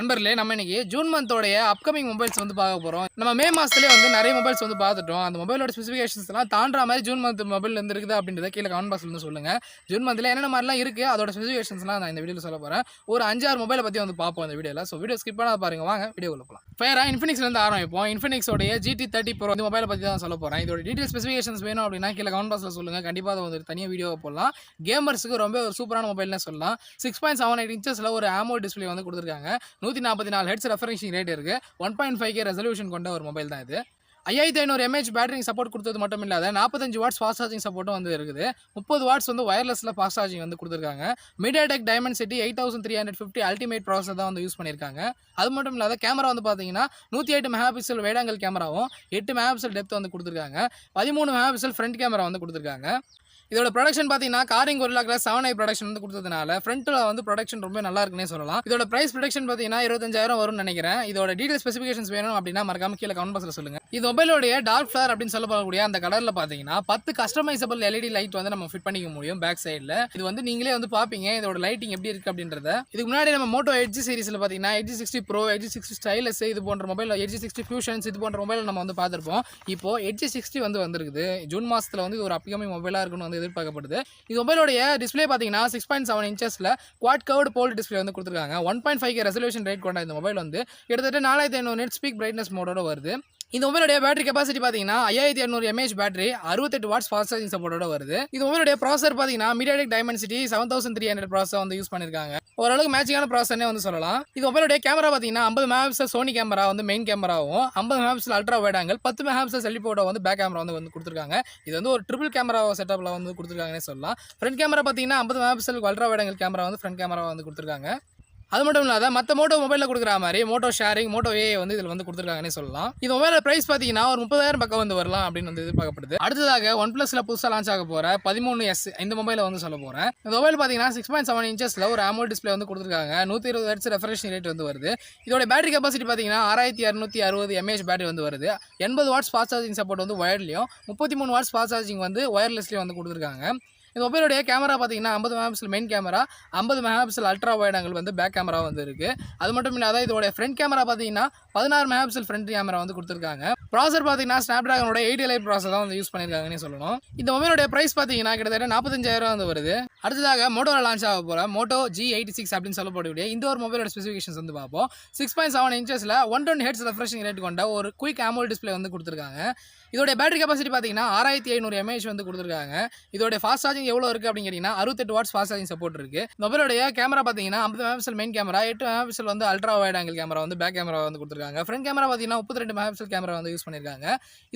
நண்பர்களே நம்ம இன்னைக்கு ஜூன் மந்தோடைய அப்கமிங் மொபைல்ஸ் வந்து பார்க்க போகிறோம் நம்ம மே மாதத்துலேயே வந்து நிறைய மொபைல்ஸ் வந்து பார்த்துட்டோம். அந்த மொபைலோட ஸ்பெசிஃபிகேஷன்ஸ்லாம் தாண்டா மாதிரி ஜூன் மந்த் மொபைல் இருந்து இருக்குது அப்படின்றத கீழே கமெண்ட் பாக்ஸில் வந்து சொல்லுங்கள் ஜூன் மந்தில் என்னென்ன மாதிரிலாம் இருக்குது அதோட ஸ்பெசிஃபிகேஷன்ஸ்லாம் நான் இந்த வீடியோவில் சொல்ல போகிறேன் ஒரு அஞ்சாறு மொபைலை பற்றி வந்து பார்ப்போம் இந்த வீடியோவில் ஸோ வீடியோ ஸ்கிப் பண்ணாத பாருங்க. வாங்க வீடியோவில் போகலாம் ஃபேராக இன்ஃபினிக்ஸ்லேருந்து ஆரம்பிப்போம். இன்ஃபினிக்ஸோடைய ஜிடி தேர்ட்டி ப்ரோ இந்த மொபைலை பற்றி தான் சொல்ல போகிறேன் இதோட டீட்டெயில் ஸ்பெசிஃபிகேஷன்ஸ் வேணும் அப்படின்னா கீழே கமெண்ட் பாக்ஸில் சொல்லுங்கள் கண்டிப்பாக அதை வந்து தனியாக வீடியோ போடலாம். கேமர்ஸுக்கு ரொம்ப ஒரு சூப்பரான மொபைல்னு சொல்லலாம். சிக்ஸ் பாயிண்ட் செவன் எயிட் இன்ச்சஸில் ஒரு ஆமோ டிஸ்பிளே வந்து கொடுத்துருக்காங்க. நூற்றி நாற்பத்தி நாலு ஹெட்ஸ் ரெஃபரன்ஷிங் ரேட் இருக்குது one point five K resolution கொண்ட ஒரு மொபைல் தான் இது. ஐயாயிரத்தி ஐநூறு எம்ஏஹெச் பேட்டரிங் சப்போர்ட் கொடுத்தது மட்டும் இல்லாத நாற்பத்தஞ்சு வாட்ஸ் ஃபாஸ்ட் சார்ஜிங் சப்போர்ட்டும் வந்து இருக்குது. முப்பது வாட்ஸ் வந்து ஒயர்லெஸில் ஃபாஸ்ட் சார்ஜிங் வந்து கொடுத்துருக்காங்க. MediaTek Dimensity eight thousand three hundred fifty ultimate processor தான் வந்து யூஸ் பண்ணியிருக்காங்க. அது மட்டும் இல்லாத கேமரா வந்து பார்த்தீங்கன்னா நூற்றி எட்டு மெகா பிக்சல் வேடாங்கல் கேமராவும் எட்டு மெகா பிக்சல் டெப்த் வந்து கொடுத்துருக்காங்க. பதிமூணு மெகா பிக்சல் ஃப்ரண்ட் கேமரா வந்து கொடுத்துருக்காங்க. இதோட ப்ரொடக்ஷன் பார்த்தீங்கன்னா காரிங் ஒரு செவன் ஐ ப்ரொடக்ஷன் வந்து கொடுத்ததுனால ஃப்ரண்ட்டில் வந்து ப்ரொடக்ஷன் ரொம்ப நல்லா இருக்குன்னே சொல்லலாம். இதோட ப்ரைஸ் ப்ரொடக்ஷன் பார்த்தீங்கன்னா இருபத்தஞ்சாயிரம் வரும்னு நினைக்கிறேன். இதோட டீடைல் ஸ்பெசிஃபிகேஷன்ஸ் வேணும் அப்படின்னா மறக்காம கீழே கமெண்ட் பாக்ஸில் சொல்லுங்க. இது மொபைலோடைய டார்க் ஃபிளர் அப்படின்னு சொல்லப்படக்கூடிய அந்த கலரில் பார்த்தீங்கன்னா பத்து கஸ்டமைசபிள் எல்இடி லைட் வந்து நம்ம ஃபிட் பண்ணிக்க முடியும் பேக் சைடில் இது வந்து நீங்களே வந்து பார்ப்பீங்க இதோட லைட்டிங் எப்படி இருக்குது அப்படின்றத. இதுக்கு முன்னாடி நம்ம மோட்டோ எட்ஜி சீரிஸில் பார்த்தீங்கன்னா Edge sixty pro Edge sixty stylus இது போன்ற மொபைல் எட்ஜி சிக்ஸ்டி ஃபியூஷன்ஸ் இது போன்ற மொபைல் நம்ம வந்து பார்த்துருப்போம் இப்போ எட்ஜி சிக்ஸ்டி வந்து வந்திருக்குது. ஜூன் மாதத்தில் வந்து ஒரு அப்கமிங் மொபைலாக இருக்குன்னு வந்து எதிர்பார்க்கப்படுது. இது மொபைலோடைய டிஸ்பிளே பார்த்தீங்கன்னா சிக்ஸ் பாயிண்ட் செவன் இன்ச்சஸில் குவாட் கவர்டு போல் டிஸ்பிளே வந்து கொடுத்துருக்காங்க. One point five resolution rate கொண்ட இந்த மொபைல் வந்து கிட்டத்தட்ட நாலாயிரத்தி ஐநூறு நெட் ஸ்பீக் பிரைட்னஸ் மோடோட வருது. இந்த மொபைலுடைய பேட்டரி கெப்பாசிட்டி பார்த்தீங்கன்னா ஐயாயிரத்தி இரநூறு எம்ஏஹெச் பேட்டரி அறுபத்தெட்டு வாட்ஸ் ஃபாஸ்ட் சார்ஜிங் சப்போர்ட்டோட வருது. இது மொபைலுடைய ப்ராசர் பார்த்தீங்கன்னா MediaTek Dimensity seven thousand three hundred processor வந்து யூஸ் பண்ணியிருக்காங்க ஓரளவுக்கு மேட்சிங்கான ப்ராசஸ்னே வந்து சொல்லலாம். இது மொபைலோட கேமரா பார்த்தீங்கன்னா ஐம்பது மெகாபிக்சல் சோனி கேமரா வந்து மெயின் கேமராவும் ஐம்பது மெகாபிக்சல் அல்ட்ரா வைட் ஆங்கிள் பத்து மெகாபிக்சல் செல்லிபோட்டோ வந்து பேக் கேமரா வந்து வந்து கொடுத்துருக்காங்க. இது வந்து ஒரு ட்ரிபிள் கேமரா செட்டப்பில் வந்து கொடுத்துருக்காங்கன்னே சொல்லலாம். ஃப்ரண்ட் கேமரா பார்த்தீங்கன்னா ஐம்பது megapixel ultra wide angle camera வந்து ஃப்ரண்ட் கேமரா வந்து கொடுத்துருக்காங்க. அது மட்டும் இல்லாத மற்ற மோட்டோ மொபைலில் கொடுக்குற மாதிரி மோட்டோ ஷேரிங் மோட்டோ ஏ வந்து இதில் வந்து கொடுத்துருக்காங்கன்னே சொல்லலாம். இது மொபைலில் ப்ரைஸ் பார்த்தீங்கன்னா ஒரு முப்பதாயிரம் பக்கம் வந்து வரலாம் அப்படின்னு வந்து எதிர்பார்க்கப்படுது. அடுத்ததாக ஒன் ப்ளஸில் புதுசாக லான்ச் ஆக போகிற பதிமூணு எஸ் இந்த மொபைலில் வந்து சொல்ல போகிறேன் இந்த மொபைல் பார்த்தீங்கன்னா சிக்ஸ் பாயிண்ட் செவன் இன்ச்சஸில் ஒரு AMOLED டிஸ்ப்ளே வந்து கொடுத்துருக்காங்க. நூற்றி இருபது ஹெட்ஸ் ரெஃப்ரெஷ் ரேட் வந்து வருது. இதோட பேட்டரி கெப்பாசிட்டி பார்த்தீங்கன்னா ஆறாயிரத்தி இரநூத்தி அறுபது எம்ஏஹெச் பேட்டரி வந்து வருது. எண்பது வாட்ஸ் ஃபாஸ்ட் சார்ஜிங் சப்போர்ட் வந்து ஒயர்லையும் முப்பத்தி மூணு வாட்ஸ் ஃபாஸ்ட் சார்ஜிங் வந்து ஒயர்லெஸ்லேயும் வந்து கொடுத்துருக்காங்க. இந்த மொபைலுடைய கேமரா பார்த்தீங்கன்னா ஐம்பது மெகாபிக்சல் மெயின் கேமரா ஐம்பது மெகாபிக்சல் அல்ட்ரா வைட் ஆங்கிள் வந்து பேக் கேமரா வந்து இருக்குது அது மட்டும் இல்லாத இதோடைய ஃப்ரண்ட் கேமரா பார்த்தீங்கன்னா பதினாறு மெகாபிக்சல் ஃப்ரண்ட் கேமரா வந்து கொடுத்துருக்காங்க. ப்ராசர் பார்த்தீங்கன்னா ஸ்னாப் ட்ராகனோட எயிட் லைட் ப்ராசர் தான் வந்து யூஸ் பண்ணியிருக்காங்கன்னு சொல்லணும். இந்த மொபைலுடைய ப்ரைஸ் பார்த்தீங்கன்னா கிட்டத்தட்ட நாற்பத்தஞ்சாயிரம் வந்து வருது. அடுத்ததாக மோட்டோவில் லான்ச் ஆக போகிற மோட்டோ ஜி எயிட்டி சிக்ஸ் அப்படின்னு சொல்லப்படக்கூடிய இந்த ஒரு மொபைலோட ஸ்பெசிஃபிகேஷன்ஸ் வந்து பார்ப்போம். Six point seven இன்ச்சஸில் one twenty hertz refreshing rate கொண்ட ஒரு குயிக் ஆமோல் டிஸ்பிளே வந்து கொடுத்துருக்காங்க. இதோட பேட்டரி கெப்பாசிட்டி பார்த்தீங்கன்னா ஆறாயிரத்தி ஐநூறு எம்ஏஹெச் வந்து கொடுத்துருக்காங்க. இதோட ஃபாஸ்ட் சார்ஜிங் எவ்வளோ இருக்குது அப்படின்னு கேட்டிங்கன்னா அறுபத்தெட்டு வாட்ஸ் ஃபாஸ்ட் சார்ஜிங் சப்போர்ட் இருக்குது மொபைலோடைய கேமரா பார்த்தீங்கன்னா ஐம்பது மெகாபிக்சல் மெயின் கேமரா எட்டு மெகாபிக்சல் வந்து அல்ட்ரா வைட் ஆங்கிள் கேமரா வந்து பேக் கேமரா வந்து கொடுத்துருக்காங்க. ஃப்ரண்ட் கேமரா பார்த்தீங்கன்னா முப்பத்தி ரெண்டு மெகாபிக்சல் கேமரா வந்து யூஸ் பண்ணியிருக்காங்க.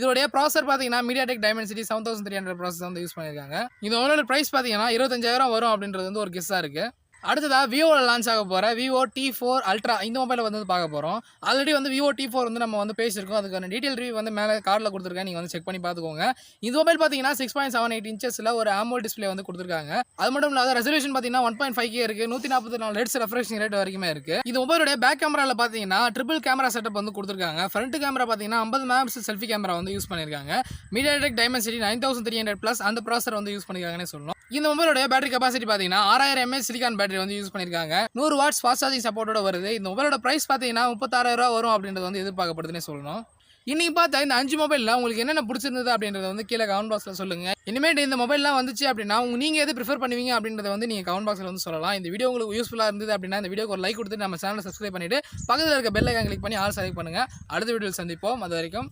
இதோடைய ப்ராசர் பார்த்தீங்கன்னா MediaTek Dimensity seven thousand three hundred process வந்து யூஸ் பண்ணியிருக்காங்க. இது மொபைலோட ப்ரைஸ் பார்த்தீங்கன்னா இருபத்தஞ்சாயிரம் வரும் அப்படின்றது வந்து ஒரு கெஸ்ஸாக இருக்குது அடுத்ததாக விவோவில் லான்ச் ஆக போகிற விவோ டி ஃபோர் அல்ட்ரா இந்த மொபைலில் வந்து பார்க்க போகிறோம் ஆல்ரெடி வந்து விவோ டி ஃபோர் வந்து நம்ம வந்து பேசியிருக்கோம். அதுக்கான டீட்டெயில் ரிவ்யூ வந்து மேலே கார்டில் கொடுத்துருக்கேன். நீங்கள் வந்து செக் பண்ணி பார்த்துக்கோங்க. இந்த மொபைல் பார்த்தீங்கன்னா சிக்ஸ் பாயிண்ட் செவன் எயிட் இன்ச்சஸில் ஒரு ஆமோல் டிஸ்ப்ளே வந்து கொடுத்துருக்காங்க. அது மட்டும் இல்லாத ரெசல்யூஷன் பார்த்தீங்கன்னா ஒன் பாயிண்ட் ஃபைவ் கே இருக்குது நூற்றி நாற்பத்தி நாலு ஹெட்ஸ் ரெஃப்ரெஷிங் ரேட் வரைக்குமே இருக்குது இது மொபைலுடைய பேக் கேமராவில் பார்த்தீங்கன்னா ட்ரிபிள் கேமரா செட்டப் வந்து கொடுத்துருக்காங்க. ஃப்ரண்ட் கேமரா பார்த்தீங்கன்னா ஐம்பது மேம்ஸ் செல்ஃபி கேமரா வந்து யூஸ் பண்ணியிருக்காங்க. MediaTek Dimensity nine thousand three hundred plus அந்த ப்ராசர் வந்து யூஸ் பண்ணியிருக்காங்கன்னு சொல்லணும். இந்த மொபைலோட பேட்டரி கெபாசிட்டி பார்த்தீங்கன்னா ஆறாயிரம் எம்ஏ சிலிகான் பேட்டரி வந்து யூஸ் பண்ணியிருக்காங்க நூறு வாட்ஸ் ஃபாஸ்ட் சார்ஜிங் சப்போர்ட்டோட வருது. இந்த மொபைலோட ப்ரைஸ் பார்த்தீங்கன்னா முப்பத்தாறாயிரம் ரூபா வரும் அப்படின்றது வந்து எதிர்பார்க்கப்படுதுன்னு சொல்லணும். இன்னைக்கு பார்த்தா இந்த அஞ்சு மொபைலில் உங்களுக்கு என்னென்ன பிடிச்சிருந்தது அப்படின்றத வந்து கீழே கமெண்ட் பாக்ஸில் சொல்லுங்கள் இனிமேட்டு இந்த மொபைல்லாம் வந்துச்சு அப்படின்னா உங்க நீங்கள் எது ப்ரிஃபர் பண்ணுவீங்க அப்படின்றத வந்து நீங்கள் கமெண்ட் பாக்ஸில் வந்து சொல்லலாம். இந்த வீடியோ உங்களுக்கு யூஸ்ஃபுல்லாக இருந்தது அப்படின்னா இந்த வீடியோக்கு ஒரு லைக் கொடுத்து நம்ம சேனலை சப்ஸ்கிரைப் பண்ணிவிட்டு பக்கத்தில் இருக்க பெல் ஐக்கான் கிளிக் பண்ணி ஆல் செலக்ட் பண்ணுங்கள் அடுத்த வீடியோவில் சந்திப்போம். அது வரைக்கும்